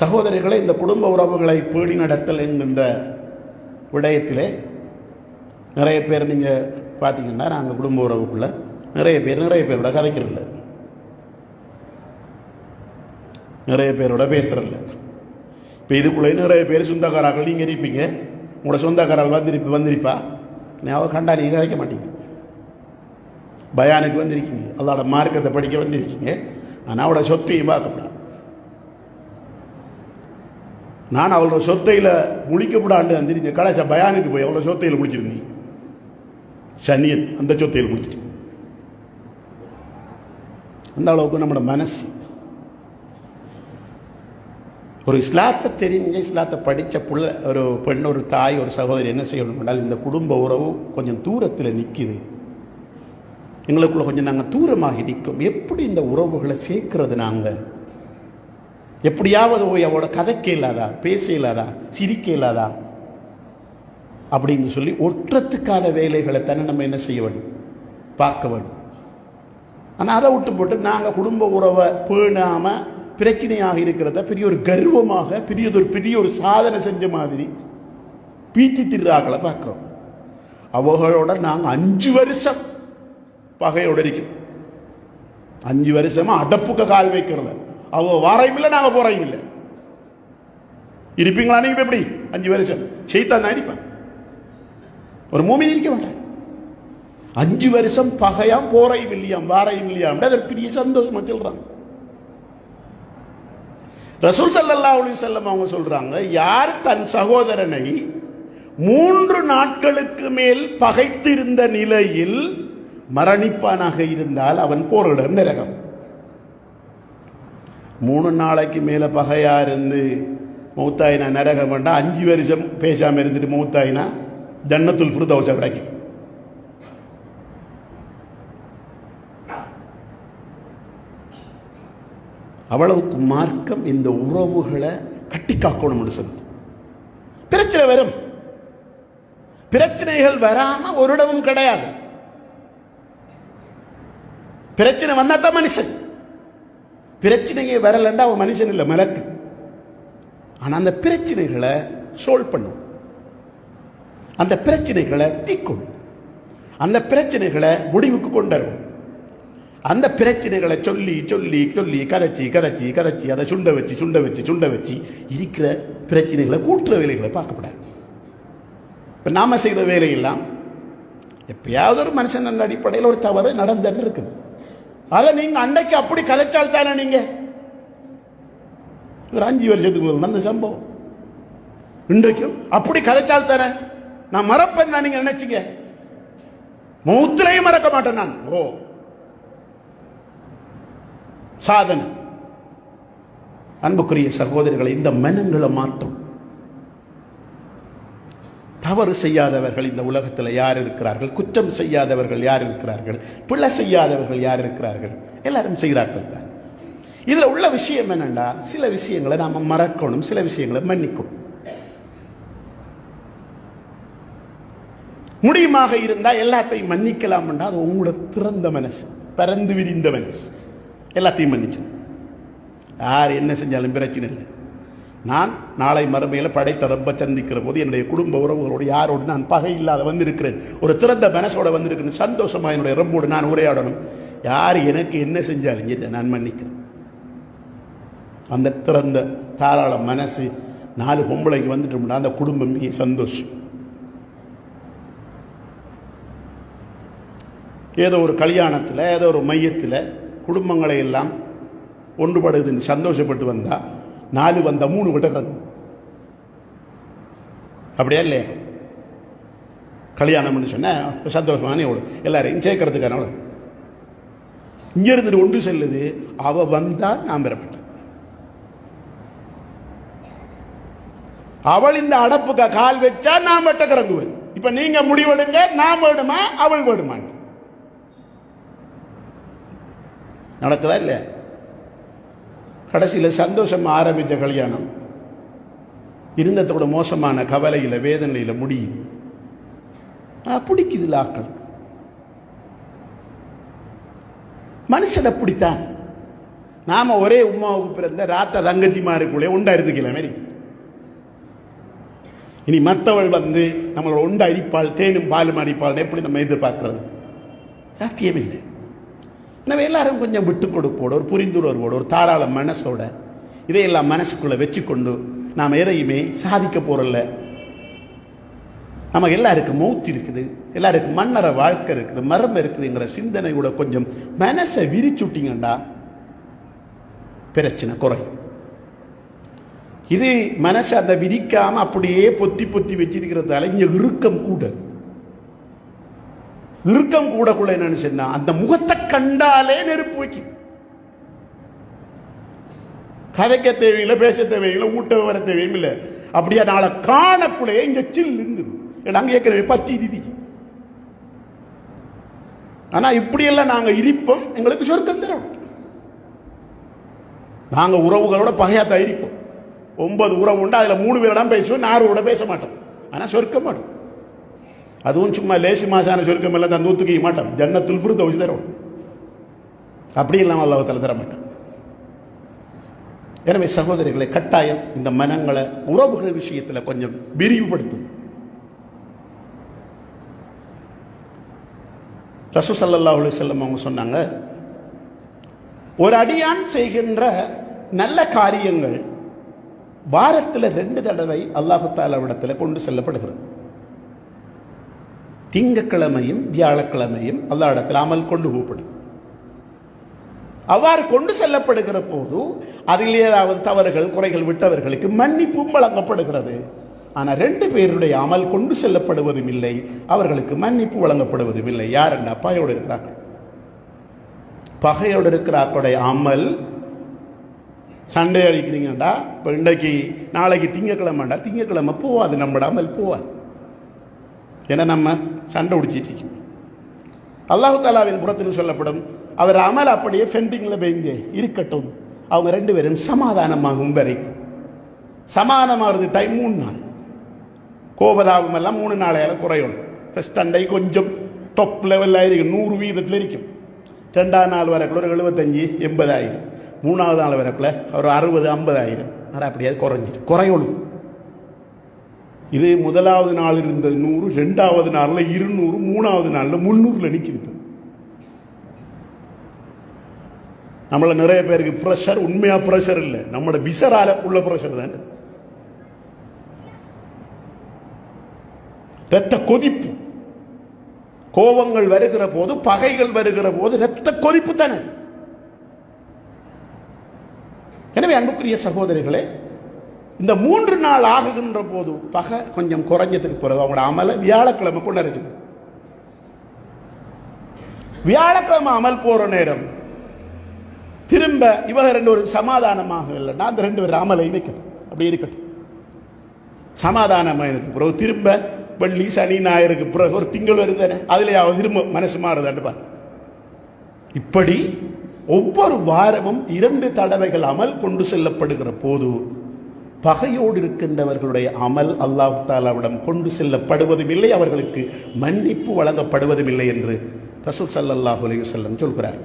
சகோதரிகளை இந்த குடும்ப உறவுகளை பேணி நடத்தல் என்கின்ற விடயத்திலே நிறைய பேர் நீங்கள் பார்த்தீங்கன்னா நாங்கள் குடும்ப உறவுக்குள்ள நிறைய பேர் நிறைய பேரோட கதைக்கிறதில்ல. நிறைய பேரோட பேசுகிறதில்ல இப்போ இதுக்குள்ளே நிறைய பேர் சொந்தக்காரர்கள் நீங்கள் இருப்பீங்க. உங்களோட சொந்தக்காரர்கள் வந்திருப்பி வந்திருப்பா. நீ கண்டா நீங்கள் கதைக்க மாட்டீங்க. பயானுக்கு வந்திருக்கீங்க. அதோட மார்க்கத்தை படிக்க வந்திருக்கீங்க. ஆனால் அவட சொத்தையும் பார்க்கப்படாது நான் அவளோட சொத்தையில் முழிக்கப்படாண்டு வந்திருந்த கடைசி பயானுக்கு போய் அவளோட சொத்தையில் முடிச்சிருந்தீங்க சனியன் அந்த சொத்தையில் முடிச்சிட்டு அந்த அளவுக்கு நம்மளோட மனசு. ஒரு இஸ்லாத்தை தெரிஞ்ச இஸ்லாத்தை படித்த புள்ள ஒரு பெண் ஒரு தாய் ஒரு சகோதரி என்ன செய்யணும் என்றால் இந்த குடும்ப உறவு கொஞ்சம் தூரத்தில் நிற்கிது எங்களுக்குள்ள கொஞ்சம் நாங்கள் தூரமாகி நிற்கும். எப்படி இந்த உறவுகளை சேர்க்கிறது நாங்கள் எப்படியாவது போய் அவளோட கதைக்க இல்லாதா பேச இல்லாதா சிரிக்க இல்லாதா? அப்படின்னு சொல்லி ஒற்றத்துக்கான வேலைகளை தானே நம்ம என்ன செய்ய வேண்டும்? பார்க்க வேண்டும். ஆனால் அதை விட்டு போட்டு நாங்கள் குடும்ப உறவை பேணாமல் பிரச்சனையாக இருக்கிறத பெரிய ஒரு கர்வமாக பெரியதொரு பெரிய ஒரு சாதனை செஞ்ச மாதிரி பீத்தி திருறாக்களை பார்க்குறோம். அவங்களோட நாங்கள் அஞ்சு வருஷம் பகையோட இருக்கோம். அஞ்சு வருஷமா அடப்புக்க கால் வைக்கிறத. அவ வாரையும் இல்லை நாங்கள் போறையும் இல்லை இருப்பீங்களா நீங்க எப்படி? அஞ்சு வருஷம் செய்தான் தான் ஒரு மூமி இருக்க மாட்டேன் அஞ்சு வருஷம் பகையாம் போறையும் இல்லையாம் வாரையும் இல்லையாம் அது பெரிய சந்தோஷமா சொல்றாங்க. ரசூல் சல்லா அலி செல்லம் அவங்க சொல்றாங்க யார் தன் சகோதரனை மூன்று நாட்களுக்கு மேல் பகைத்திருந்த நிலையில் மரணிப்பானாக இருந்தால் அவன் போரிடம் நிரகம். மூணு நாளைக்கு மேல பகையாக இருந்து மௌத்தாயினா நரகம் வேண்டாம் அஞ்சு வருஷம் பேசாமல் இருந்துட்டு மௌத்தாயினா ஜன்னத்துல் ஃபிர்தௌஸ கிடைக்கும். அவ்வளவுக்கு மார்க்கம் இந்த உறவுகளை கட்டி காக்கணும்னு சொல்லுது. பிரச்சனை வரும். பிரச்சனைகள் வராம ஒரு இடமும் கிடையாது. பிரச்சனை வந்தா தான் மனுஷன். பிரச்சனையே வரலண்டா அவன் மனுஷன் இல்லை மிளக்கு ஆனால் அந்த பிரச்சனைகளை சோல்வ் பண்ணும். அந்த பிரச்சனைகளை தீக்கும் அந்த பிரச்சனைகளை முடிவுக்கு கொண்டு வரும் அந்த பிரச்சனைகளை சொல்லி சொல்லி சொல்லி கதைச்சி கதைச்சி கதைச்சி அதை சுண்ட வச்சு சுண்ட வச்சு சுண்ட வச்சு இருக்கிற பிரச்சனைகளை கூட்டுற வேலைகளை பார்க்கப்படாது. இப்போ நாம செய்கிற வேலையெல்லாம் எப்பயாவது ஒரு மனுஷன் அடிப்படையில் ஒரு தவறு நடந்துன்னு இருக்குது. அதை நீங்க அன்னைக்கு அப்படி கதைச்சால் தானே நீங்க? ஒரு அஞ்சு வருஷத்துக்கு முதல் நடந்த சம்பவம். இன்றைக்கும் அப்படி கதைச்சால் தானே? நான் மறப்பேன் நான் நீங்க நினைச்சீங்க மூத்திரையும் மறக்க மாட்டேன் நான். ஓ. சாதனை. அன்புக்குரிய சகோதரிகளை இந்த மனங்களை மாற்றும். தவறு செய்யாதவர்கள் இந்த உலகத்தில் யார் இருக்கிறார்கள்? குற்றம் செய்யாதவர்கள் யார் இருக்கிறார்கள்? பிள்ளை செய்யாதவர்கள் யார் இருக்கிறார்கள்? எல்லாரும் செய்கிறார்கள் தான். இதில் உள்ள விஷயம் என்னன்னா சில விஷயங்களை நாம மறக்கணும் சில விஷயங்களை மன்னிக்கணும். முடியுமாக இருந்தால் எல்லாத்தையும் மன்னிக்கலாம்டா அது உங்களோட திறந்த மனசு பிறந்து விரிந்த மனசு. எல்லாத்தையும் மன்னிச்சு யார் என்ன செஞ்சாலும் பிரச்சனை இல்லை. நான் நாளை மறுமையில் படைத்த ரப்ப சந்திக்கிற போது என்னுடைய குடும்ப உறவுகளோடு யாரோடு நான் பகை இல்லாத வந்திருக்கிறேன். ஒரு திறந்த மனசோட வந்திருக்கிறேன். சந்தோஷமாக என்னுடைய ரப்போடு நான் உரையாடணும். யார் எனக்கு என்ன செஞ்சாலும் இதை நான் மன்னிக்கிறேன். அந்த திறந்த தாராள மனசு நாலு பொம்பளைக்கு வந்துட்டோம்னா அந்த குடும்பம் மிக சந்தோஷம். ஏதோ ஒரு கல்யாணத்தில் ஏதோ ஒரு மையத்தில் குடும்பங்களை எல்லாம் ஒன்றுபடுதுன்னு சந்தோஷப்பட்டு வந்தால் நாலு வந்த மூணு விடுறது. அப்படியா இல்லையா? கல்யாணம்னு சொன்ன சந்தோஷமான எவ்வளோ எல்லாரையும் சேர்க்கறதுக்கான எவ்வளோ இங்கே இருந்துட்டு ஒன்று செல்லுது அவ வந்தா நான் பெறப்பட்டேன் அவள் இந்த அடப்புக்கு கால் வச்சா நான் வெட்ட கிறங்குவேன். இப்ப நீங்க முடிவெடுங்க நான் வேணுமா அவள் வேணுமா நடக்குதா இல்லையா? கடைசியில் சந்தோஷமா ஆரம்பித்த கல்யாணம். இருந்ததோட மோசமான கவலையில் வேதனையில் முடியுது. பிடிக்குதுல ஆக்கள் மனுஷனை பிடித்தான். நாம ஒரே உமாவுக்கு பிறந்த ராத்த தங்கச்சிமாருக்குள்ளே இருந்துக்கல மாரி. இனி மற்றவள் வந்து நம்மளோட உண்ட அரிப்பாள் தேனும் பாலும் அடிப்பாள் எப்படி நம்ம எதிர்பார்க்கறது? சாத்தியமில்லை. நம்ம எல்லாரும் கொஞ்சம் விட்டு கொடுப்போடு ஒரு புரிந்துணர்வோடு ஒரு தாராள மனசோட இதையெல்லாம் மனசுக்குள்ள வச்சுக்கொண்டு நாம் எதையுமே சாதிக்க போகிறல்ல நமக்கு எல்லாருக்கும் மௌத்து இருக்குது எல்லாருக்கும் மன்னர வாழ்க்கை இருக்குது மரம் இருக்குதுங்கிற சிந்தனை கூட கொஞ்சம் மனசை விரிச்சுட்டிங்கண்டா பிரச்சனை குறையும். இது மனசை அதை விரிக்காமல் அப்படியே பொத்தி பொத்தி வச்சிருக்கிறதால இங்கே இறுக்கம் கூட. இறுக்கம் கூடக்குள்ள என்னன்னு சொன்னா அந்த முகத்தை கண்டாலே நெருப்பு வைக்குது கதைக்க தேவையில்லை பேச தேவையில்லை ஊட்ட வர தேவையும் இல்லை அப்படியே நாளை காணக்குள்ளே இங்க சில் இருந்தது அங்க ஏற்கனவே பத்தி இறுதி ஆனா இப்படியெல்லாம் நாங்க இருப்போம் எங்களுக்கு சொர்க்கம் தரும். நாங்க உறவுகளோட பகையாத்தான் இருப்போம். ஒன்பது உறவு உண்டு அதுல மூணு பேரிடம் பேசுவோம் நாலு கூட பேச மாட்டோம். ஆனா சொர்க்கம் மாட்டோம் அதுவும் சும்மா லேசி மாசான சொர்க்கம் எல்லாம் தான் தூத்துக்க மாட்டோம். ஜன்ன துல்புரு தவிச்சு தரும் அப்படி இல்லாமல் அல்லாஹ் தர மாட்டோம் எனவே சகோதரிகளை கட்டாயம் இந்த மனங்களை உறவுகள் விஷயத்துல கொஞ்சம் விரிவுபடுத்தும். ரசூ ஸல்லல்லாஹு அலைஹி அவங்க சொன்னாங்க ஒரு அடியான் செய்கின்ற நல்ல காரியங்கள் வாரத்தில் ரெண்டு தடவை அல்லாஹு தாலாவிடத்தில் கொண்டு செல்லப்படுகிறது. திங்கக்கிழமையும் வியாழக்கிழமையும் அல்லாடத்தில் அமல் கொண்டு போகப்படுது அவ்வாறு கொண்டு செல்லப்படுகிற போது அதில் ஏதாவது தவறுகள் குறைகள் விட்டவர்களுக்கு மன்னிப்பும் வழங்கப்படுகிறது. ஆனால் ரெண்டு பேருடைய அமல் கொண்டு செல்லப்படுவதும் இல்லை அவர்களுக்கு மன்னிப்பு வழங்கப்படுவதும் இல்லை. யார் என்ன பகையோடு இருக்கிறார்கள். பகையோடு இருக்கிறார்களுடைய அமல் சண்டை அடிக்கிறீங்கடா இப்போ இன்றைக்கு நாளைக்கு திங்கக்கிழமைண்டா திங்கக்கிழமை போவாது நம்மட அமல் போவாது. ஏன்னா நம்ம சண்டை உடிச்சிட்டு இருக்கோம். அல்லாஹு தாலாவின் புறத்தில் சொல்லப்படும் அவர் அமல் அப்படியே ஃபெண்டிங்கில் வைங்க இருக்கட்டும். அவங்க ரெண்டு பேரும் சமாதானமாகும் வரைக்கும். சமாதானமாகிறது டைம் மூணு நாள். கோபதாபம் எல்லாம் மூணு நாளையால் குறையும். ஃபஸ்ட் அண்டை கொஞ்சம் டொப் லெவலில் இருக்கும். நூறு வீதத்தில் இருக்கும். ரெண்டாவது நாள் வரக்குள்ள ஒரு எழுபத்தஞ்சு எண்பதாயிரம். மூணாவது நாள் வரக்குள்ள ஒரு அறுபது ஐம்பதாயிரம். அது அப்படியாவது குறைஞ்சிடும் குறையணும். இதே முதலாவது நாள் இருந்தது நூறு ரெண்டாவது நாளில் இருநூறு மூணாவது நாளில் முந்நூறில் நிற்கிது நம்மளை நிறைய பேருக்கு ப்ரெஷர் உண்மையாக ப்ரெஷர் இல்லை. நம்மளோட விசரால உள்ள ப்ரெஷர் தானே இரத்த கொதிப்பு. கோபங்கள் வருகிற போது பகைகள் வருகிற போது இரத்த கொதிப்பு தானே. எனவே அன்புக்குரிய சகோதரிகளே இந்த மூன்று நாள் ஆகுகின்ற போது பகை கொஞ்சம் குறைஞ்சதுக்கு பிறகு அவங்களோட அமலை வியாழக்கிழமை கொண்டு வியாழக்கிழமை அமல் போற நேரம் திரும்ப இவங்க ரெண்டு ஒரு சமாதானமாக இல்லைன்னா அந்த ரெண்டு பேர் அமலை வைக்கணும் அப்படி இருக்கட்டும். சமாதானமாயிருக்கு. பிறகு திரும்ப வெள்ளி சனி ஞாயிறுக்கு பிறகு ஒரு திங்கள் வருதானே அதுலயாவது திரும்ப மனசு மாறுதான்னு இப்படி ஒவ்வொரு வாரமும் இரண்டு தடவைகள் அமல் கொண்டு செல்லப்படுகிற போது பகையோடு இருக்கின்றவர்களுடைய அமல் அல்லாஹ் தாலாவிடம் கொண்டு செல்லப்படுவதும் இல்லை அவர்களுக்கு மன்னிப்பு வழங்கப்படுவதும் இல்லை என்று ரசூல் சல்லாஹூ அலைஹி வஸல்லம் சொல்கிறார்